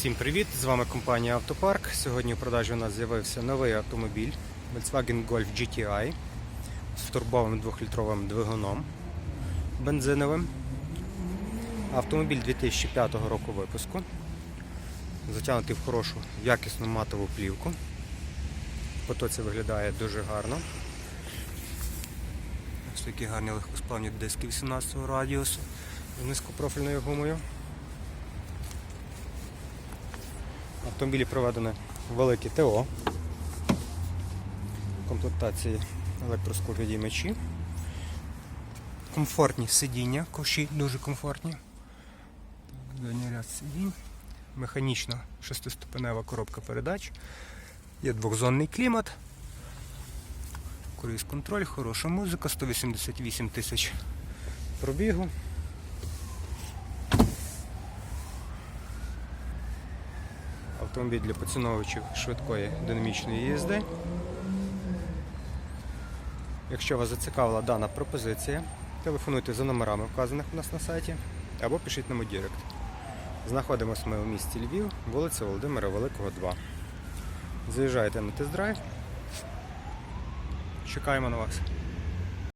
Всім привіт! З вами компанія Автопарк. Сьогодні у продажі у нас з'явився новий автомобіль Volkswagen Golf GTI з турбовим 2-літровим двигуном бензиновим. Автомобіль 2005 року випуску. Затягнутий в хорошу якісну матову плівку. Потоці виглядає дуже гарно. Ось такі гарні легкосплавні диски 18 радіусу з низькопрофільною гумою. В автомобілі проведене велике ТО. В комплектації електросклопідіймачі. Комфортні сидіння, ковші дуже комфортні. Задній ряд сидінь. Механічна шестиступенева коробка передач. Є двохзонний клімат. Круїз контроль, хороша музика, 188 тисяч пробігу. Автомобіль для поціновувачів швидкої динамічної їзди. Якщо вас зацікавила дана пропозиція, телефонуйте за номерами, вказаних у нас на сайті, або пишіть нам у Директ. Знаходимося ми у місті Львів, вулиця Володимира Великого, 2. Заїжджайте на тест-драйв. Чекаємо на вас.